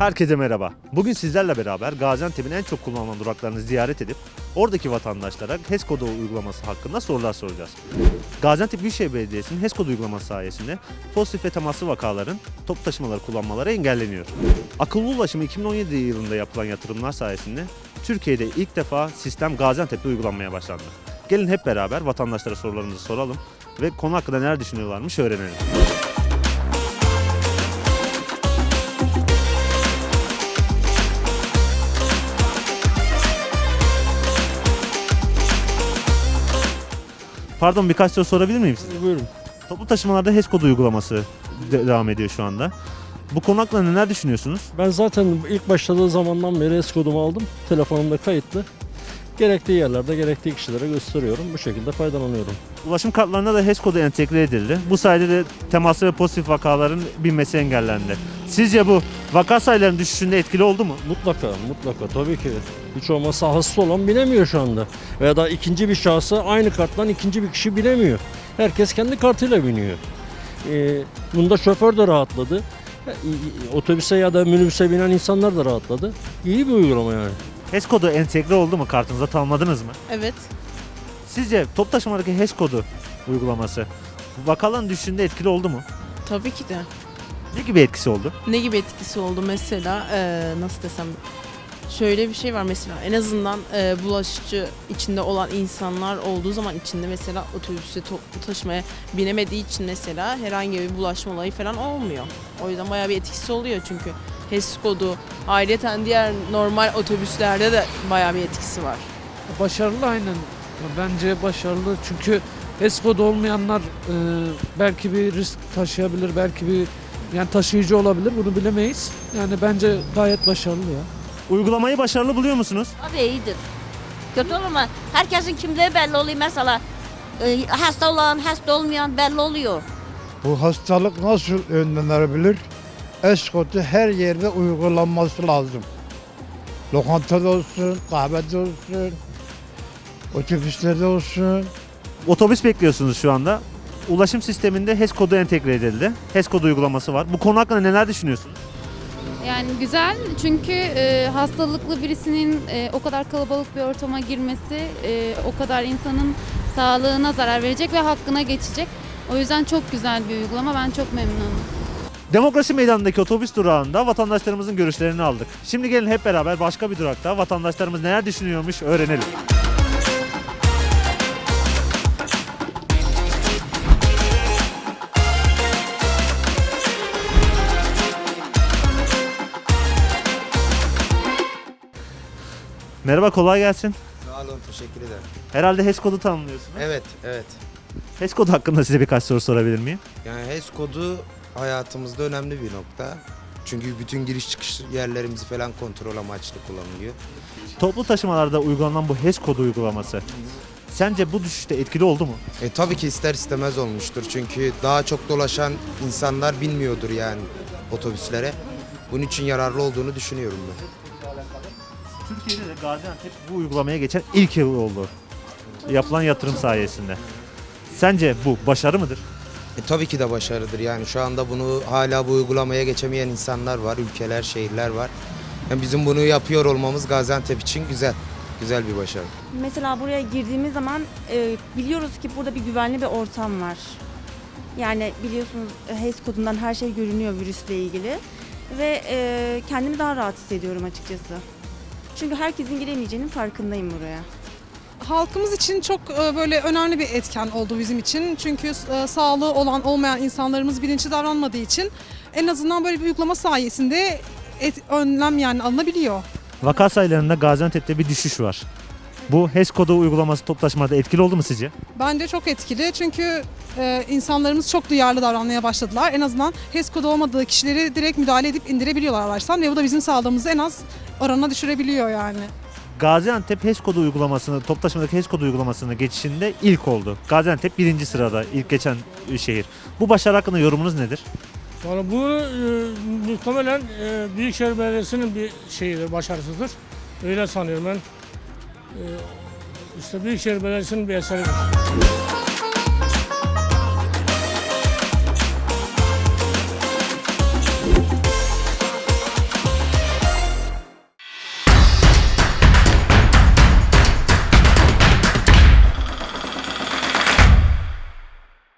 Herkese merhaba. Bugün sizlerle beraber Gaziantep'in en çok kullanılan duraklarını ziyaret edip oradaki vatandaşlara HES kodu uygulaması hakkında sorular soracağız. Gaziantep Büyükşehir Belediyesi'nin HES kodu uygulaması sayesinde pozitif ve temaslı vakaların top taşımaları kullanmaları engelleniyor. Akıllı ulaşımı 2017 yılında yapılan yatırımlar sayesinde Türkiye'de ilk defa sistem Gaziantep'te uygulanmaya başlandı. Gelin hep beraber vatandaşlara sorularımızı soralım ve konu hakkında neler düşünüyorlarmış öğrenelim. Pardon birkaç soru sorabilir miyim size? Buyurun. Toplu taşımalarda HES kodu uygulaması de- devam ediyor şu anda. Bu konu hakkında neler düşünüyorsunuz? Ben zaten ilk başladığı zamandan beri es kodumu aldım. Telefonumda kayıtlı. Gerektiği yerlerde gerektiği kişilere gösteriyorum. Bu şekilde faydalanıyorum. Ulaşım kartlarına da HES kodu entegre edildi. Bu sayede de temaslı ve pozitif vakaların binmesi engellendi. Sizce bu vaka sayılarının düşüşünde etkili oldu mu? Mutlaka, mutlaka tabii ki. Hiç olmazsa hasta olan binemiyor şu anda. Veya da ikinci bir şahsı aynı karttan ikinci bir kişi binemiyor. Herkes kendi kartıyla biniyor. Ee, bunda şoför de rahatladı. E, e, Otobüse ya da minibüse binen insanlar da rahatladı. İyi bir uygulama yani. HES kodu entegre oldu mu kartınıza tanımladınız mı? Evet. Sizce top taşımadaki HES kodu uygulaması vakaların düşüşünde etkili oldu mu? Tabii ki de. Ne gibi etkisi oldu? Ne gibi etkisi oldu mesela eee, nasıl desem şöyle bir şey var mesela en azından eee, bulaşıcı içinde olan insanlar olduğu zaman içinde mesela otobüse toplu taşımaya binemediği için mesela herhangi bir bulaşma olayı falan olmuyor. O yüzden bayağı bir etkisi oluyor çünkü HES kodu ayrıca diğer normal otobüslerde de bayağı bir etkisi var. Başarılı aynen. Bence başarılı çünkü ESCO'da olmayanlar e, belki bir risk taşıyabilir, belki bir yani taşıyıcı olabilir bunu bilemeyiz. Yani bence gayet başarılı ya. Uygulamayı başarılı buluyor musunuz? Abi iyidir. Kötü olur mu? Herkesin kimliği belli oluyor mesela. Ee, hasta olan, hasta olmayan belli oluyor. Bu hastalık nasıl önlenebilir? Eskotu her yerde uygulanması lazım. Lokantada olsun, kahvede olsun, otobüslerde olsun. Otobüs bekliyorsunuz şu anda. Ulaşım sisteminde HES kodu entegre edildi. HES kodu uygulaması var. Bu konu hakkında neler düşünüyorsunuz? Yani güzel çünkü e, hastalıklı birisinin e, o kadar kalabalık bir ortama girmesi e, o kadar insanın sağlığına zarar verecek ve hakkına geçecek. O yüzden çok güzel bir uygulama. Ben çok memnunum. Demokrasi Meydanı'ndaki otobüs durağında vatandaşlarımızın görüşlerini aldık. Şimdi gelin hep beraber başka bir durakta vatandaşlarımız neler düşünüyormuş öğrenelim. Merhaba kolay gelsin. Sağ olun, teşekkür ederim. Herhalde HES kodu tanımlıyorsunuz. Evet, evet. HES kodu hakkında size birkaç soru sorabilir miyim? Yani HES kodu hayatımızda önemli bir nokta. Çünkü bütün giriş çıkış yerlerimizi falan kontrol amaçlı kullanılıyor. Toplu taşımalarda uygulanan bu HES kodu uygulaması sence bu düşüşte etkili oldu mu? E tabii ki ister istemez olmuştur. Çünkü daha çok dolaşan insanlar bilmiyordur yani otobüslere. Bunun için yararlı olduğunu düşünüyorum ben. Türkiye'de de Gaziantep bu uygulamaya geçen ilk yıl oldu. Yapılan yatırım sayesinde. Sence bu başarı mıdır? E tabii ki de başarıdır. Yani şu anda bunu hala bu uygulamaya geçemeyen insanlar var, ülkeler, şehirler var. Yani bizim bunu yapıyor olmamız Gaziantep için güzel. Güzel bir başarı. Mesela buraya girdiğimiz zaman e, biliyoruz ki burada bir güvenli bir ortam var. Yani biliyorsunuz e, HES kodundan her şey görünüyor virüsle ilgili. Ve e, kendimi daha rahat hissediyorum açıkçası. Çünkü herkesin giremeyeceğinin farkındayım buraya. halkımız için çok e, böyle önemli bir etken oldu bizim için. Çünkü e, sağlığı olan olmayan insanlarımız bilinçli davranmadığı için en azından böyle bir uygulama sayesinde et, önlem yani alınabiliyor. Vaka sayılarında Gaziantep'te bir düşüş var. Bu HES kodu uygulaması toplu taşımada etkili oldu mu sizce? Bence çok etkili çünkü e, insanlarımız çok duyarlı davranmaya başladılar. En azından HES kodu olmadığı kişileri direkt müdahale edip indirebiliyorlar araçtan ve bu da bizim sağlığımızı en az oranına düşürebiliyor yani. Gaziantep HES kodu uygulamasını, toplu taşımadaki HES kodu uygulamasına geçişinde ilk oldu. Gaziantep birinci sırada ilk geçen şehir. Bu başarı hakkında yorumunuz nedir? Yani bu e, muhtemelen e, Büyükşehir Belediyesi'nin bir şeyidir, başarısıdır. Öyle sanıyorum ben. E, işte Büyükşehir Belediyesi'nin bir eseridir.